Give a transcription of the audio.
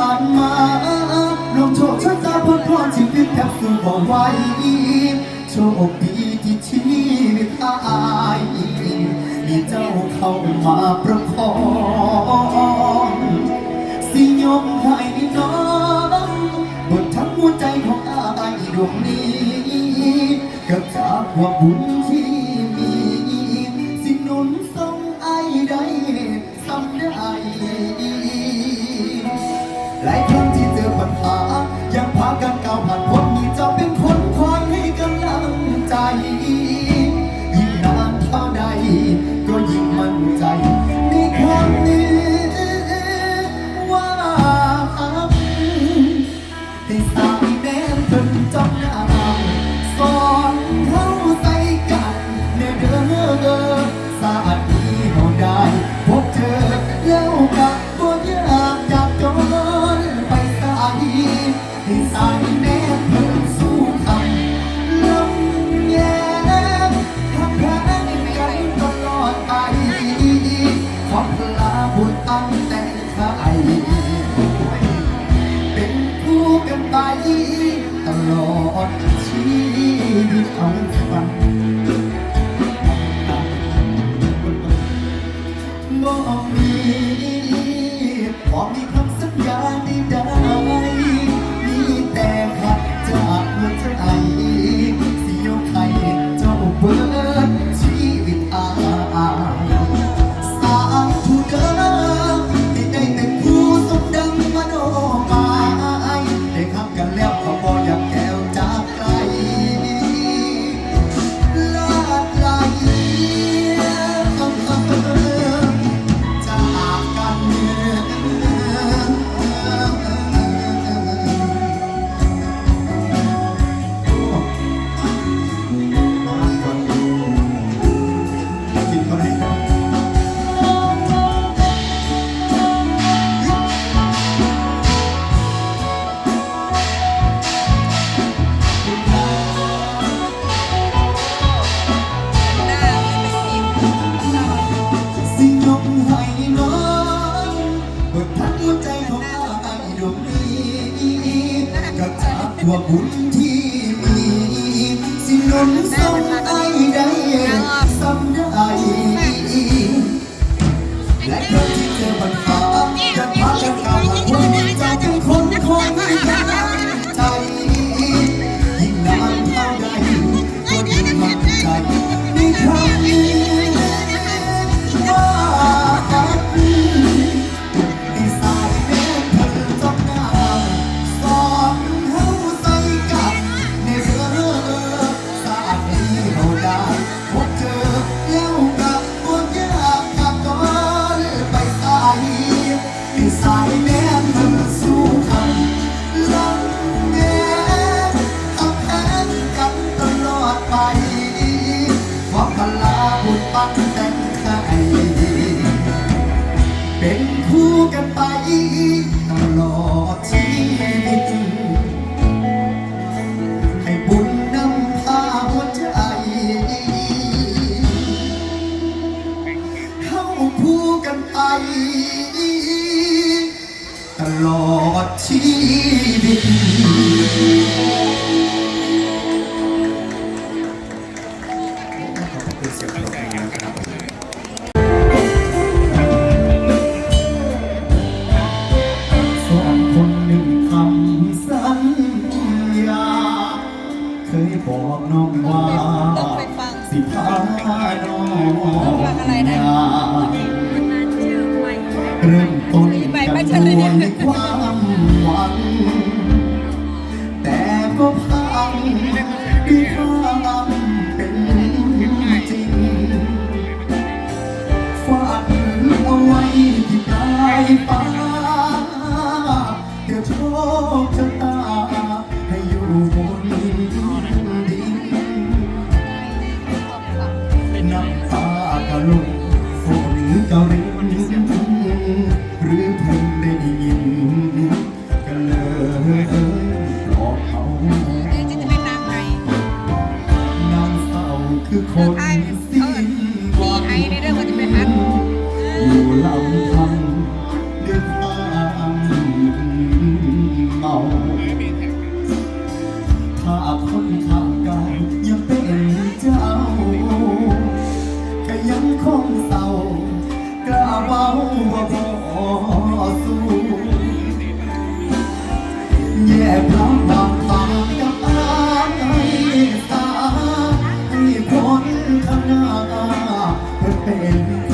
อ่านมาลงโทษชะตาพ้นพรชีวิตแทบสู้บ่ไว้โชคดีที่ชีวิตอายมีเจ้าเข้ามาประคองสิยมให้น้องบททั้งหัวใจของอายดวงนี้ กับจากว่าบุญที่ กันเก้าผ่านพ้น 네. 冲动 เ